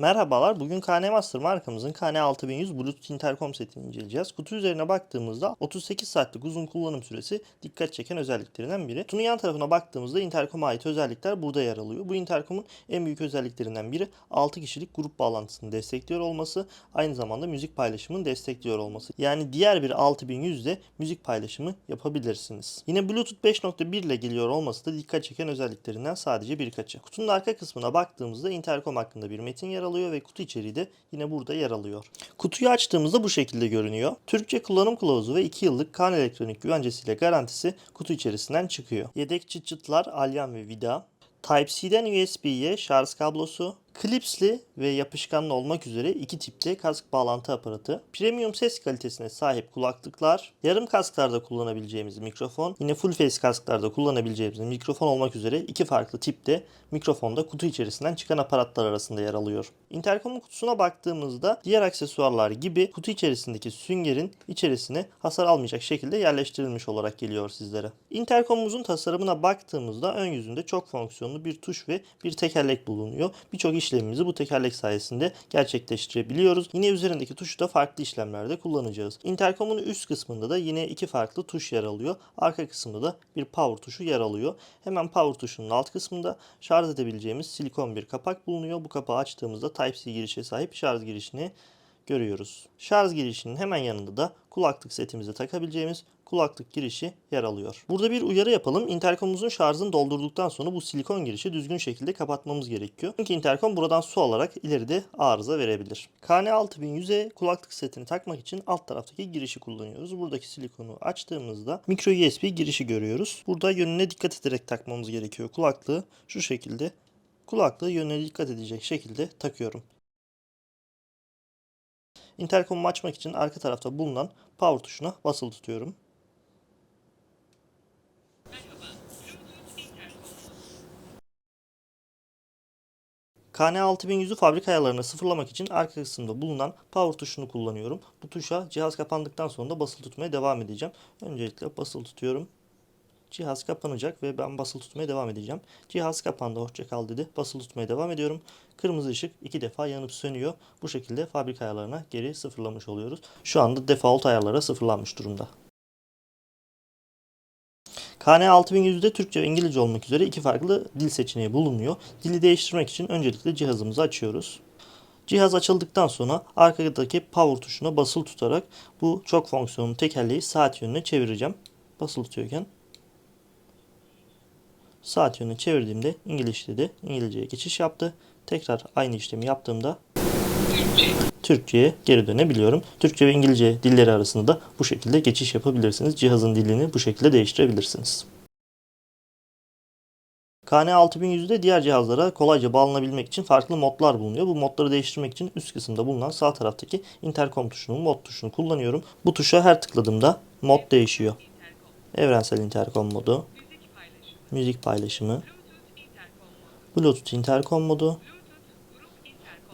Merhabalar, bugün KN Master markamızın KN6100 Bluetooth Intercom setini inceleyeceğiz. Kutu üzerine baktığımızda 38 saatlik uzun kullanım süresi dikkat çeken özelliklerinden biri. Kutunun yan tarafına baktığımızda Intercom'a ait özellikler burada yer alıyor. Bu Intercom'un en büyük özelliklerinden biri 6 kişilik grup bağlantısını destekliyor olması, aynı zamanda müzik paylaşımını destekliyor olması. Yani diğer bir 6100 ile müzik paylaşımı yapabilirsiniz. Yine Bluetooth 5.1 ile geliyor olması da dikkat çeken özelliklerinden sadece birkaçı. Kutunun arka kısmına baktığımızda Intercom hakkında bir metin yer alıyor ve kutu içeriği de yine burada yer alıyor. Kutuyu açtığımızda bu şekilde görünüyor. Türkçe kullanım kılavuzu ve 2 yıllık kan elektronik güvencesiyle garantisi kutu içerisinden çıkıyor. Yedek çıt çıtlar, alyan ve vida. Type-C'den USB'ye şarj kablosu, klipsli ve yapışkanlı olmak üzere iki tipte kask bağlantı aparatı, premium ses kalitesine sahip kulaklıklar, yarım kasklarda kullanabileceğimiz mikrofon, yine full face kasklarda kullanabileceğimiz mikrofon olmak üzere iki farklı tipte mikrofonda kutu içerisinden çıkan aparatlar arasında yer alıyor. Intercom'un kutusuna baktığımızda diğer aksesuarlar gibi kutu içerisindeki süngerin içerisine hasar almayacak şekilde yerleştirilmiş olarak geliyor sizlere. Intercom'umuzun tasarımına baktığımızda ön yüzünde çok fonksiyonlu bir tuş ve bir tekerlek bulunuyor. Birçok işlemimizi bu tekerlek sayesinde gerçekleştirebiliyoruz. Yine üzerindeki tuşu da farklı işlemlerde kullanacağız. Intercom'un üst kısmında da yine iki farklı tuş yer alıyor. Arka kısmında da bir power tuşu yer alıyor. Hemen power tuşunun alt kısmında şarj edebileceğimiz silikon bir kapak bulunuyor. Bu kapağı açtığımızda Type-C girişe sahip şarj girişini görüyoruz. Şarj girişinin hemen yanında da kulaklık setimize takabileceğimiz kulaklık girişi yer alıyor. Burada bir uyarı yapalım. Intercom'umuzun şarjını doldurduktan sonra bu silikon girişi düzgün şekilde kapatmamız gerekiyor. Çünkü intercom buradan su alarak ileride arıza verebilir. KN6100'e kulaklık setini takmak için alt taraftaki girişi kullanıyoruz. Buradaki silikonu açtığımızda micro USB girişi görüyoruz. Burada yönüne dikkat ederek takmamız gerekiyor. Kulaklığı şu şekilde kulaklığı yönüne dikkat edecek şekilde takıyorum. Intercom'u açmak için arka tarafta bulunan power tuşuna basılı tutuyorum. KN6100'ü fabrika ayarlarına sıfırlamak için arka kısımda bulunan power tuşunu kullanıyorum. Bu tuşa cihaz kapandıktan sonra da basılı tutmaya devam edeceğim. Öncelikle basılı tutuyorum. Cihaz kapanacak ve ben basılı tutmaya devam edeceğim. Cihaz kapandı, hoşça kal dedi. Basılı tutmaya devam ediyorum. Kırmızı ışık iki defa yanıp sönüyor. Bu şekilde fabrika ayarlarına geri sıfırlamış oluyoruz. Şu anda default ayarlara sıfırlanmış durumda. KN6100'de Türkçe ve İngilizce olmak üzere iki farklı dil seçeneği bulunuyor. Dili değiştirmek için öncelikle cihazımızı açıyoruz. Cihaz açıldıktan sonra arkadaki power tuşuna basılı tutarak bu çok fonksiyonlu tekerleği saat yönüne çevireceğim. Basılı tutuyorken saat yönüne çevirdiğimde İngiliz dedi. İngilizceye geçiş yaptı. Tekrar aynı işlemi yaptığımda Türkçe'ye geri dönebiliyorum. Türkçe ve İngilizce dilleri arasında da bu şekilde geçiş yapabilirsiniz. Cihazın dilini bu şekilde değiştirebilirsiniz. KN6100'de diğer cihazlara kolayca bağlanabilmek için farklı modlar bulunuyor. Bu modları değiştirmek için üst kısımda bulunan sağ taraftaki intercom tuşunun mod tuşunu kullanıyorum. Bu tuşa her tıkladığımda mod değişiyor. Evrensel intercom modu, müzik paylaşımı, Bluetooth intercom modu,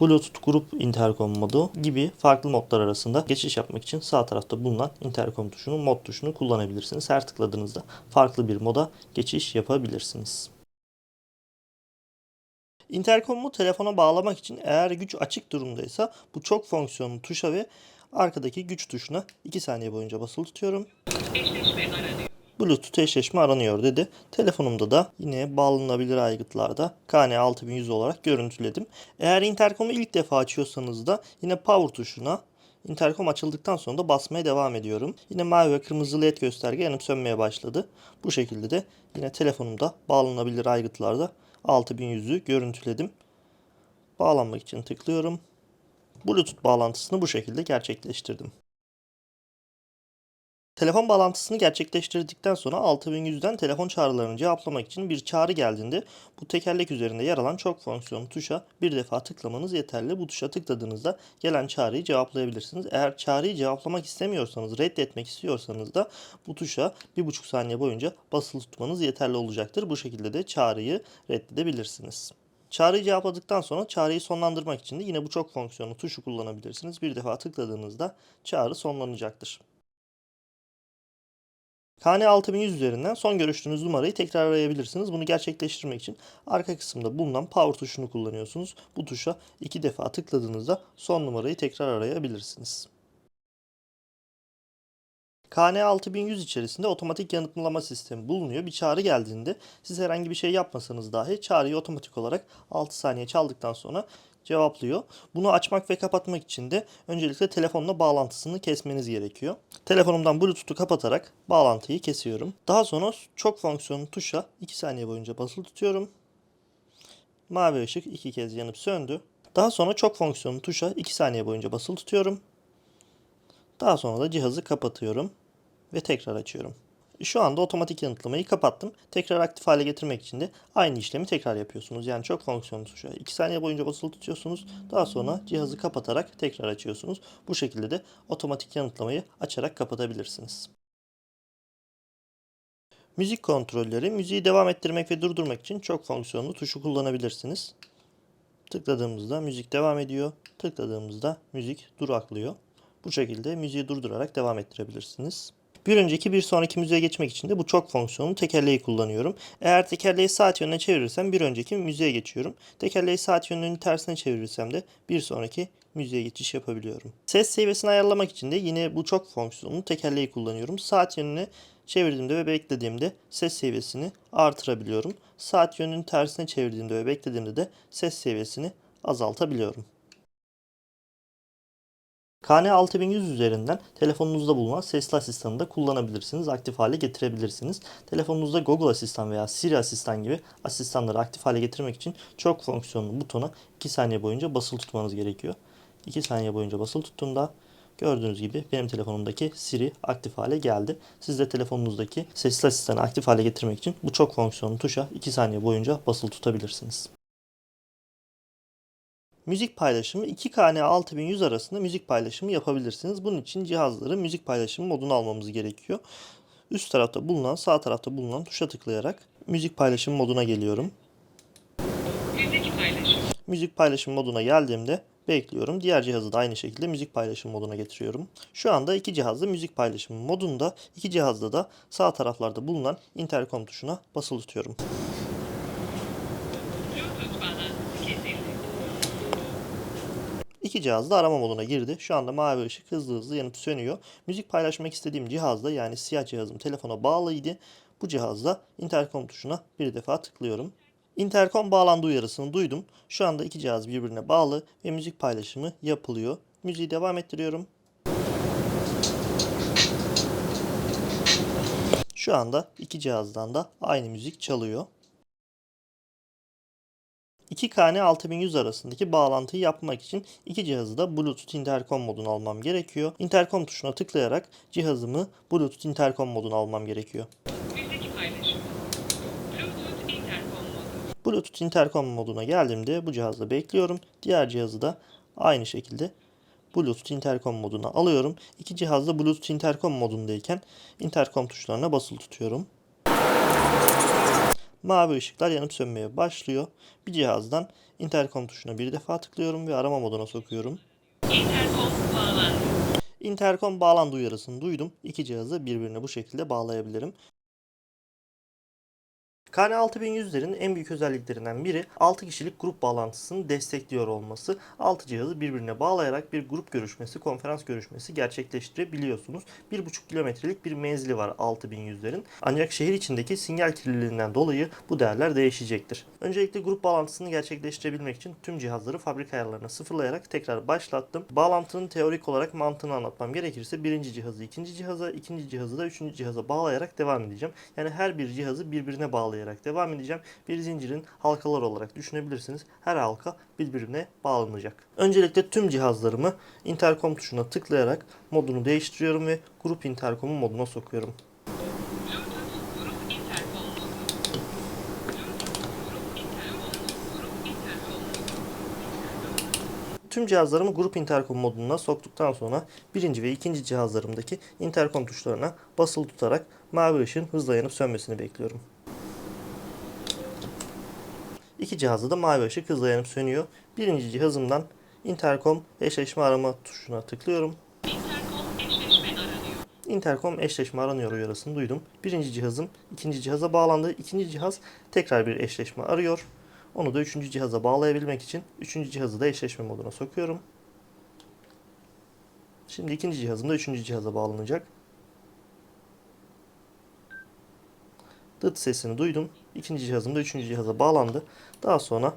Bluetooth grup intercom modu gibi farklı modlar arasında geçiş yapmak için sağ tarafta bulunan intercom tuşunu, mod tuşunu kullanabilirsiniz. Her tıkladığınızda farklı bir moda geçiş yapabilirsiniz. Intercom'u telefona bağlamak için eğer güç açık durumdaysa bu çok fonksiyonlu tuşa ve arkadaki güç tuşuna 2 saniye boyunca basılı tutuyorum. Bluetooth eşleşme aranıyor dedi. Telefonumda da yine bağlanabilir aygıtlarda KN6100 olarak görüntüledim. Eğer interkomu ilk defa açıyorsanız da yine power tuşuna interkom açıldıktan sonra da basmaya devam ediyorum. Yine mavi ve kırmızı led gösterge yanıp sönmeye başladı. Bu şekilde de yine telefonumda bağlanabilir aygıtlarda 6100'ü görüntüledim. Bağlanmak için tıklıyorum. Bluetooth bağlantısını bu şekilde gerçekleştirdim. Telefon bağlantısını gerçekleştirdikten sonra 6100'den telefon çağrılarını cevaplamak için bir çağrı geldiğinde bu tekerlek üzerinde yer alan çok fonksiyonlu tuşa bir defa tıklamanız yeterli. Bu tuşa tıkladığınızda gelen çağrıyı cevaplayabilirsiniz. Eğer çağrıyı cevaplamak istemiyorsanız, reddetmek istiyorsanız da bu tuşa 1,5 saniye boyunca basılı tutmanız yeterli olacaktır. Bu şekilde de çağrıyı reddedebilirsiniz. Çağrıyı cevapladıktan sonra çağrıyı sonlandırmak için de yine bu çok fonksiyonlu tuşu kullanabilirsiniz. Bir defa tıkladığınızda çağrı sonlanacaktır. KN 6100 üzerinden son görüştüğünüz numarayı tekrar arayabilirsiniz. Bunu gerçekleştirmek için arka kısımda bulunan power tuşunu kullanıyorsunuz. Bu tuşa iki defa tıkladığınızda son numarayı tekrar arayabilirsiniz. KN 6100 içerisinde otomatik yanıtlama sistemi bulunuyor. Bir çağrı geldiğinde siz herhangi bir şey yapmasanız dahi çağrıyı otomatik olarak 6 saniye çaldıktan sonra cevaplıyor. Bunu açmak ve kapatmak için de öncelikle telefonla bağlantısını kesmeniz gerekiyor. Telefonumdan Bluetooth'u kapatarak bağlantıyı kesiyorum. Daha sonra çok fonksiyonlu tuşa 2 saniye boyunca basılı tutuyorum. Mavi ışık iki kez yanıp söndü. Daha sonra çok fonksiyonlu tuşa 2 saniye boyunca basılı tutuyorum. Daha sonra da cihazı kapatıyorum ve tekrar açıyorum. Şu anda otomatik yanıtlamayı kapattım. Tekrar aktif hale getirmek için de aynı işlemi tekrar yapıyorsunuz. Yani çok fonksiyonlu tuşa 2 saniye boyunca basılı tutuyorsunuz. Daha sonra cihazı kapatarak tekrar açıyorsunuz. Bu şekilde de otomatik yanıtlamayı açarak kapatabilirsiniz. Müzik kontrolleri, müziği devam ettirmek ve durdurmak için çok fonksiyonlu tuşu kullanabilirsiniz. Tıkladığımızda müzik devam ediyor. Tıkladığımızda müzik duraklıyor. Bu şekilde müziği durdurarak devam ettirebilirsiniz. Bir önceki bir sonraki müziğe geçmek için de bu çok fonksiyonlu tekerleği kullanıyorum. Eğer tekerleği saat yönüne çevirirsem bir önceki müziğe geçiyorum. Tekerleği saat yönünün tersine çevirirsem de bir sonraki müziğe geçiş yapabiliyorum. Ses seviyesini ayarlamak için de yine bu çok fonksiyonlu tekerleği kullanıyorum. Saat yönüne çevirdiğimde ve beklediğimde ses seviyesini artırabiliyorum. Saat yönünün tersine çevirdiğimde ve beklediğimde de ses seviyesini azaltabiliyorum. KN 6100 üzerinden telefonunuzda bulunan sesli asistanı da kullanabilirsiniz. Aktif hale getirebilirsiniz. Telefonunuzda Google Asistan veya Siri Asistan gibi asistanları aktif hale getirmek için çok fonksiyonlu butona 2 saniye boyunca basılı tutmanız gerekiyor. 2 saniye boyunca basılı tuttuğunda gördüğünüz gibi benim telefonumdaki Siri aktif hale geldi. Siz de telefonunuzdaki sesli asistanı aktif hale getirmek için bu çok fonksiyonlu tuşa 2 saniye boyunca basılı tutabilirsiniz. Müzik paylaşımı 2 KN 6100 arasında müzik paylaşımı yapabilirsiniz. Bunun için cihazları müzik paylaşımı moduna almamız gerekiyor. Üst tarafta bulunan, sağ tarafta bulunan tuşa tıklayarak müzik paylaşım moduna geliyorum. Müzik paylaşım. Müzik paylaşım moduna geldiğimde bekliyorum. Diğer cihazı da aynı şekilde müzik paylaşım moduna getiriyorum. Şu anda iki cihazda müzik paylaşım modunda, iki cihazda da sağ taraflarda bulunan intercom tuşuna basılı tutuyorum. Bluetooth bağlantısı kesildi. İki cihaz da arama moduna girdi. Şu anda mavi ışık hızlı hızlı yanıp sönüyor. Müzik paylaşmak istediğim cihazda yani siyah cihazım telefona bağlıydı. Bu cihazda intercom tuşuna bir defa tıklıyorum. Intercom bağlandı uyarısını duydum. Şu anda iki cihaz birbirine bağlı ve müzik paylaşımı yapılıyor. Müziği devam ettiriyorum. Şu anda iki cihazdan da aynı müzik çalıyor. 2 KN 6100 arasındaki bağlantıyı yapmak için iki cihazı da Bluetooth intercom moduna almam gerekiyor. Intercom tuşuna tıklayarak cihazımı Bluetooth intercom moduna almam gerekiyor. Bluetooth intercom modu. Bluetooth intercom moduna geldiğimde bu cihazda bekliyorum. Diğer cihazı da aynı şekilde Bluetooth intercom moduna alıyorum. İki cihaz da Bluetooth intercom modundayken intercom tuşlarına basılı tutuyorum. Mavi ışıklar yanıp sönmeye başlıyor. Bir cihazdan intercom tuşuna bir defa tıklıyorum ve arama moduna sokuyorum. Intercom bağlandı. Intercom bağlandı uyarısını duydum. İki cihazı birbirine bu şekilde bağlayabilirim. KN 6100'lerin en büyük özelliklerinden biri 6 kişilik grup bağlantısını destekliyor olması. 6 cihazı birbirine bağlayarak bir grup görüşmesi, konferans görüşmesi gerçekleştirebiliyorsunuz. 1,5 kilometrelik bir menzili var 6100'lerin. Ancak şehir içindeki sinyal kirliliğinden dolayı bu değerler değişecektir. Öncelikle grup bağlantısını gerçekleştirebilmek için tüm cihazları fabrika ayarlarına sıfırlayarak tekrar başlattım. Bağlantının teorik olarak mantığını anlatmam gerekirse birinci cihazı ikinci cihaza, ikinci cihazı da üçüncü cihaza bağlayarak devam edeceğim. Yani her bir cihazı birbirine bağlayarak devam edeceğim. Bir zincirin halkalar olarak düşünebilirsiniz. Her halka birbirine bağlanacak. Öncelikle tüm cihazlarımı intercom tuşuna tıklayarak modunu değiştiriyorum ve grup intercomu moduna sokuyorum. Tüm cihazlarımı grup intercom moduna soktuktan sonra birinci ve ikinci cihazlarımdaki intercom tuşlarına basılı tutarak mavi ışığın hızla yanıp sönmesini bekliyorum. İki cihazda da mavi ışık hızla yanıp sönüyor. Birinci cihazımdan intercom eşleşme arama tuşuna tıklıyorum. Intercom eşleşme aranıyor. Uyarısını duydum. Birinci cihazım ikinci cihaza bağlandı. İkinci cihaz tekrar bir eşleşme arıyor. Onu da üçüncü cihaza bağlayabilmek için üçüncü cihazı da eşleşme moduna sokuyorum. Şimdi ikinci cihazım da üçüncü cihaza bağlanacak. Dıt sesini duydum. İkinci cihazım da üçüncü cihaza bağlandı. Daha sonra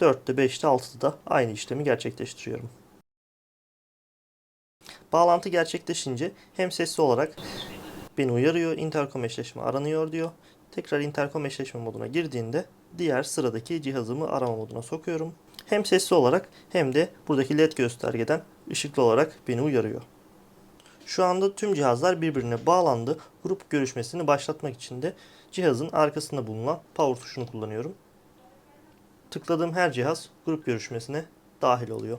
4'te, 5'te, 6'da da aynı işlemi gerçekleştiriyorum. Bağlantı gerçekleşince hem sesli olarak beni uyarıyor, interkom eşleşme aranıyor diyor. Tekrar interkom eşleşme moduna girdiğinde diğer sıradaki cihazımı arama moduna sokuyorum. Hem sesli olarak hem de buradaki led göstergeden ışıklı olarak beni uyarıyor. Şu anda tüm cihazlar birbirine bağlandı. Grup görüşmesini başlatmak için de cihazın arkasında bulunan power tuşunu kullanıyorum. Tıkladığım her cihaz grup görüşmesine dahil oluyor.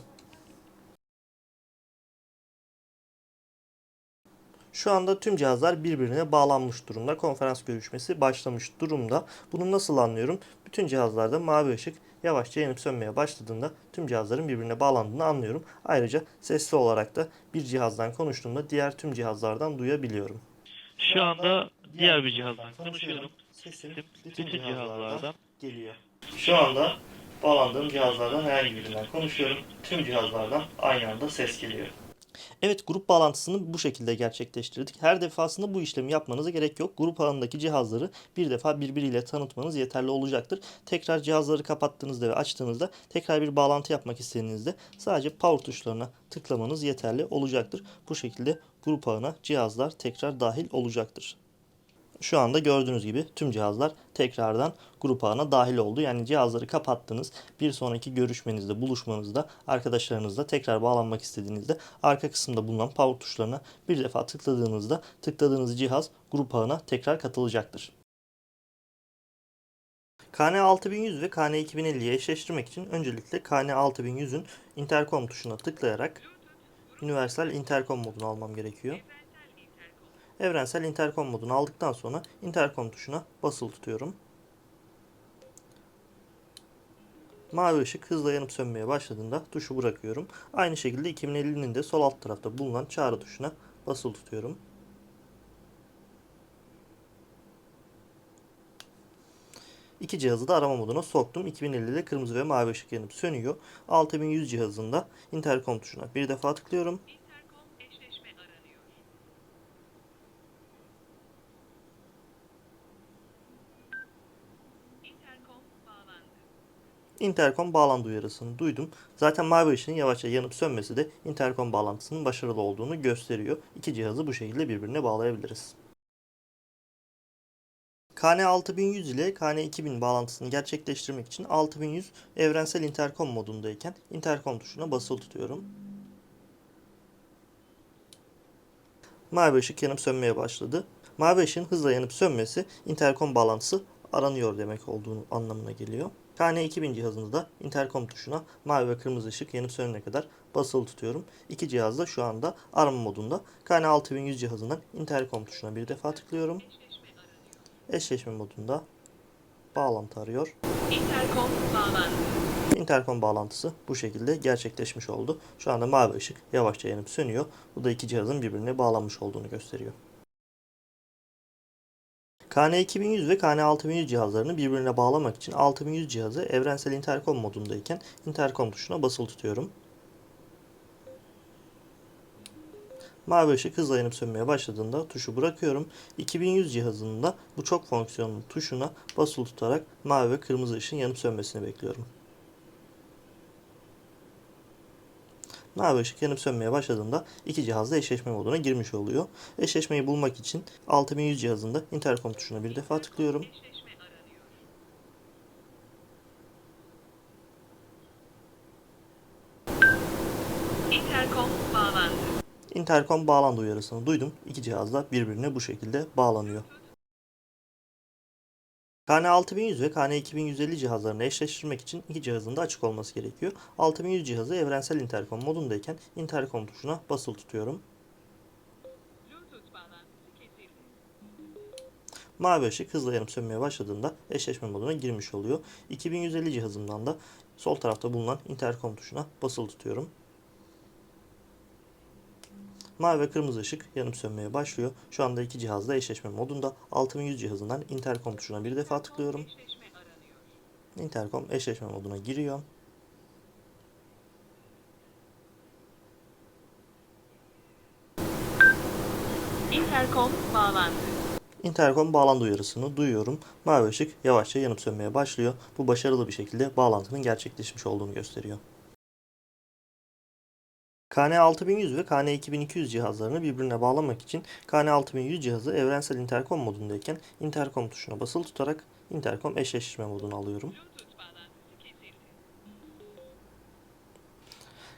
Şu anda tüm cihazlar birbirine bağlanmış durumda. Konferans görüşmesi başlamış durumda. Bunu nasıl anlıyorum? Bütün cihazlarda mavi ışık yavaşça yanıp sönmeye başladığında tüm cihazların birbirine bağlandığını anlıyorum. Ayrıca sesli olarak da bir cihazdan konuştuğumda diğer tüm cihazlardan duyabiliyorum. Şu anda diğer bir cihazdan konuşuyorum. Sesim Bütün cihazlardan geliyor. Şu anda bağlandığım cihazlardan herhangi birinden konuşuyorum. Tüm cihazlardan aynı anda ses geliyor. Evet grup bağlantısını bu şekilde gerçekleştirdik. Her defasında bu işlemi yapmanıza gerek yok. Grup ağındaki cihazları bir defa birbiriyle tanıtmanız yeterli olacaktır. Tekrar cihazları kapattığınızda ve açtığınızda tekrar bir bağlantı yapmak istediğinizde sadece power tuşlarına tıklamanız yeterli olacaktır. Bu şekilde grup ağına cihazlar tekrar dahil olacaktır. Şu anda gördüğünüz gibi tüm cihazlar tekrardan grup ağına dahil oldu. Yani cihazları kapattınız. Bir sonraki görüşmenizde, buluşmanızda, arkadaşlarınızla tekrar bağlanmak istediğinizde arka kısımda bulunan power tuşlarına bir defa tıkladığınızda tıkladığınız cihaz grup ağına tekrar katılacaktır. KN6100 ve KN2050'yi eşleştirmek için öncelikle KN6100'ün interkom tuşuna tıklayarak Universal Intercom modunu almam gerekiyor. Evrensel interkom modunu aldıktan sonra interkom tuşuna basılı tutuyorum. Mavi ışık hızla yanıp sönmeye başladığında tuşu bırakıyorum. Aynı şekilde 2050'nin de sol alt tarafta bulunan çağrı tuşuna basılı tutuyorum. İki cihazı da arama moduna soktum. 2050'de kırmızı ve mavi ışık yanıp sönüyor. 6100 cihazında interkom tuşuna bir defa tıklıyorum. Intercom eşleşme aranıyor. Intercom bağlandı. Interkom bağlandı uyarısını duydum. Zaten mavi ışığın yavaşça yanıp sönmesi de interkom bağlantısının başarılı olduğunu gösteriyor. İki cihazı bu şekilde birbirine bağlayabiliriz. KN6100 ile KN2000 bağlantısını gerçekleştirmek için 6100 evrensel interkom modundayken interkom tuşuna basılı tutuyorum. Mavi ışık yanıp sönmeye başladı. Mavi ışığın hızla yanıp sönmesi interkom bağlantısı aranıyor demek olduğunu anlamına geliyor. KN2000 cihazında interkom tuşuna mavi ve kırmızı ışık yanıp sönene kadar basılı tutuyorum. İki cihaz da şu anda arama modunda. KN6100 cihazından interkom tuşuna bir defa tıklıyorum. Eşleşme modunda bağlantı arıyor. Intercom bağlandı. Interkom bağlantısı bu şekilde gerçekleşmiş oldu. Şu anda mavi ışık yavaşça yanıp sönüyor. Bu da iki cihazın birbirine bağlanmış olduğunu gösteriyor. KN2100 ve KN6100 cihazlarını birbirine bağlamak için 6100 cihazı evrensel interkom modundayken interkom tuşuna basılı tutuyorum. Mavi ışık hızla yanıp sönmeye başladığında tuşu bırakıyorum. 2100 cihazında bu çok fonksiyonlu tuşuna basılı tutarak mavi ve kırmızı ışığın yanıp sönmesini bekliyorum. Mavi ışık yanıp sönmeye başladığında iki cihaz da eşleşme moduna girmiş oluyor. Eşleşmeyi bulmak için 6100 cihazında interkom tuşuna bir defa tıklıyorum. Intercom bağlandı. Interkom bağlandı uyarısını duydum. İki cihaz da birbirine bu şekilde bağlanıyor. KN6100 ve KN2150 cihazlarını eşleştirmek için iki cihazın da açık olması gerekiyor. 6100 cihazı evrensel interkom modundayken interkom tuşuna basılı tutuyorum. Mavi ışık hızla yanıp sönmeye başladığında eşleşme moduna girmiş oluyor. 2150 cihazımdan da sol tarafta bulunan interkom tuşuna basılı tutuyorum. Mavi ve kırmızı ışık yanıp sönmeye başlıyor. Şu anda iki cihazda eşleşme modunda. 6100 cihazından interkom tuşuna bir defa tıklıyorum. Interkom eşleşme moduna giriyor. Interkom bağlandı. Interkom bağlandı uyarısını duyuyorum. Mavi ışık yavaşça yanıp sönmeye başlıyor. Bu başarılı bir şekilde bağlantının gerçekleşmiş olduğunu gösteriyor. KN6100 ve KN2200 cihazlarını birbirine bağlamak için KN6100 cihazı evrensel interkom modundayken interkom tuşuna basılı tutarak interkom eşleştirme moduna alıyorum. Bluetooth bağlantısı kesildi.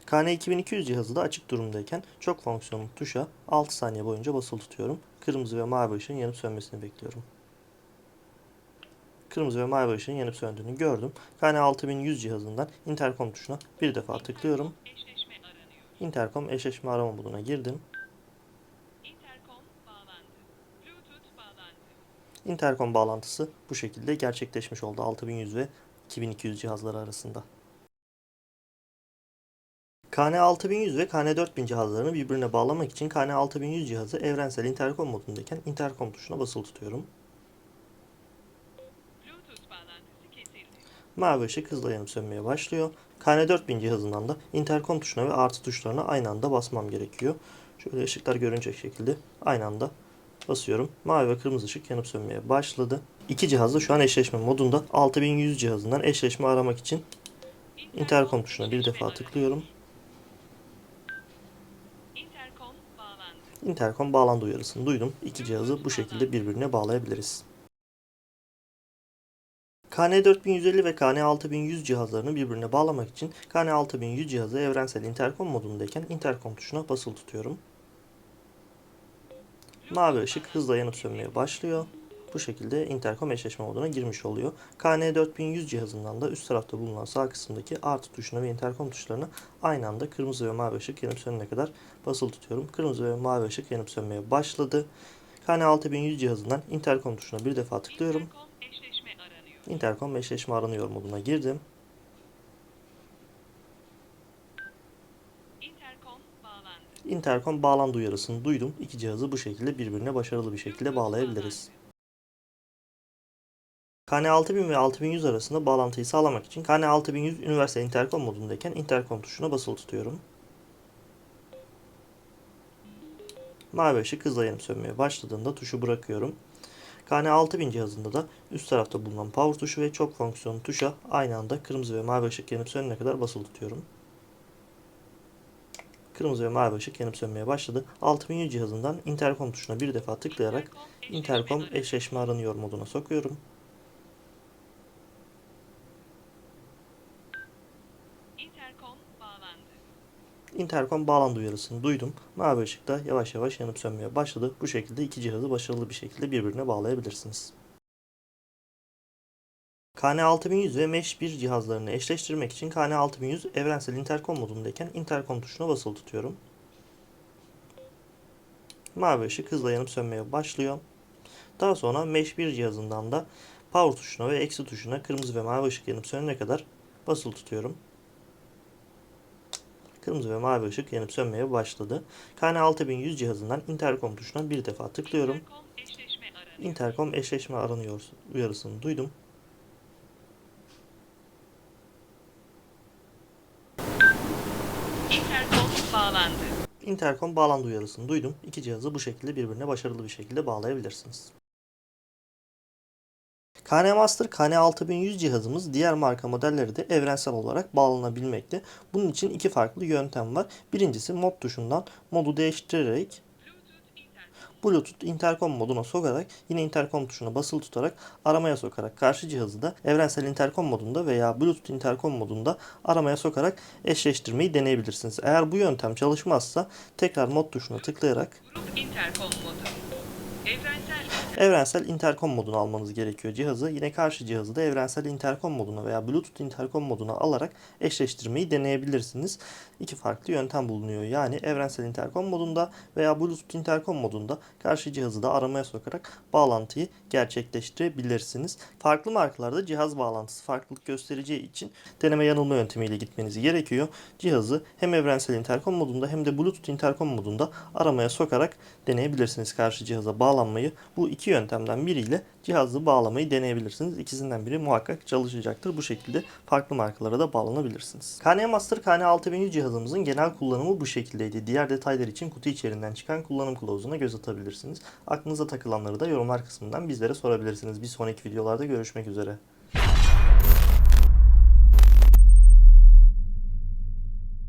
KN2200 cihazı da açık durumdayken çok fonksiyonlu tuşa 6 saniye boyunca basılı tutuyorum. Kırmızı ve mavi ışığın yanıp sönmesini bekliyorum. Kırmızı ve mavi ışığın yanıp söndüğünü gördüm. KN6100 cihazından interkom tuşuna bir defa tıklıyorum. Interkom eşleşme arama moduna girdim. Interkom bağlandı. Bluetooth bağlandı. Interkom bağlantısı bu şekilde gerçekleşmiş oldu 6100 ve 2200 cihazları arasında. KN6100 ve KN4000 cihazlarını birbirine bağlamak için KN6100 cihazı evrensel interkom modundayken interkom tuşuna basılı tutuyorum. Mavi ışık hızla yanıp sönmeye başlıyor. KN4000 cihazından da interkom tuşuna ve artı tuşlarına aynı anda basmam gerekiyor. Şöyle ışıklar görünecek şekilde aynı anda basıyorum. Mavi ve kırmızı ışık yanıp sönmeye başladı. İki cihaz da şu an eşleşme modunda. 6100 cihazından eşleşme aramak için interkom tuşuna bir defa tıklıyorum. Interkom bağlandı uyarısını duydum. İki cihazı bu şekilde birbirine bağlayabiliriz. KN4150 ve KN6100 cihazlarını birbirine bağlamak için KN6100 cihazı evrensel interkom modundayken interkom tuşuna basılı tutuyorum. Mavi ışık hızla yanıp sönmeye başlıyor. Bu şekilde interkom eşleşme moduna girmiş oluyor. KN4100 cihazından da üst tarafta bulunan sağ kısımdaki artı tuşuna ve interkom tuşlarına aynı anda kırmızı ve mavi ışık yanıp sönene kadar basılı tutuyorum. Kırmızı ve mavi ışık yanıp sönmeye başladı. KN6100 cihazından interkom tuşuna bir defa tıklıyorum. Interkom eşleşme aranıyor. Moduna girdim. Interkom bağlandı. Bağlandı uyarısını duydum. İki cihazı bu şekilde birbirine başarılı bir şekilde bağlayabiliriz. KN6000 ve 6100 arasında bağlantıyı sağlamak için KN6100 Universal Interkom modundayken interkom tuşuna basılı tutuyorum. Mavi ışık hızla yanıp sönmeye başladığında tuşu bırakıyorum. KN6000 cihazında da üst tarafta bulunan power tuşu ve çok fonksiyonlu tuşa aynı anda kırmızı ve mavi ışık yanıp sönene kadar basılı tutuyorum. Kırmızı ve mavi ışık yanıp sönmeye başladı. 6100 cihazından interkom tuşuna bir defa tıklayarak interkom eşleşme aranıyor moduna sokuyorum. Interkom bağlandı uyarısını duydum. Mavi ışık da yavaş yavaş yanıp sönmeye başladı. Bu şekilde iki cihazı başarılı bir şekilde birbirine bağlayabilirsiniz. KN6100 ve Mesh 1 cihazlarını eşleştirmek için KN6100 evrensel interkom modundayken interkom tuşuna basılı tutuyorum. Mavi ışık hızla yanıp sönmeye başlıyor. Daha sonra Mesh 1 cihazından da power tuşuna ve eksi tuşuna kırmızı ve mavi ışık yanıp sönene kadar basılı tutuyorum. Kırmızı ve mavi ışık yanıp sönmeye başladı. KN6100 cihazından interkom tuşuna bir defa tıklıyorum. Interkom eşleşme aranıyor. Interkom eşleşme aranıyor uyarısını duydum. Interkom bağlandı. Interkom bağlandı uyarısını duydum. İki cihazı bu şekilde birbirine başarılı bir şekilde bağlayabilirsiniz. KN Master KN6100 cihazımız diğer marka modelleri de evrensel olarak bağlanabilmekte. Bunun için iki farklı yöntem var. Birincisi mod tuşundan modu değiştirerek Bluetooth. Bluetooth interkom moduna sokarak yine interkom tuşuna basılı tutarak aramaya sokarak karşı cihazı da evrensel interkom modunda veya Bluetooth interkom modunda aramaya sokarak eşleştirmeyi deneyebilirsiniz. Eğer bu yöntem çalışmazsa tekrar mod tuşuna tıklayarak Grup interkom modu. Evrensel interkom. Modunu almanız gerekiyor cihazı. Yine karşı cihazı da evrensel interkom moduna veya Bluetooth interkom moduna alarak eşleştirmeyi deneyebilirsiniz. İki farklı yöntem bulunuyor. Yani evrensel interkom modunda veya Bluetooth interkom modunda karşı cihazı da aramaya sokarak bağlantıyı gerçekleştirebilirsiniz. Farklı markalarda cihaz bağlantısı farklılık göstereceği için deneme yanılma yöntemiyle gitmeniz gerekiyor. Cihazı hem evrensel interkom modunda hem de Bluetooth interkom modunda aramaya sokarak deneyebilirsiniz karşı cihaza bağlanmayı. Bu iki yöntemden biriyle cihazı bağlamayı deneyebilirsiniz. İkisinden biri muhakkak çalışacaktır. Bu şekilde farklı markalara da bağlanabilirsiniz. KN Master KN 6100 cihazımızın genel kullanımı bu şekildeydi. Diğer detaylar için kutu içerisinden çıkan kullanım kılavuzuna göz atabilirsiniz. Aklınıza takılanları da yorumlar kısmından bizlere sorabilirsiniz. Bir sonraki videolarda görüşmek üzere.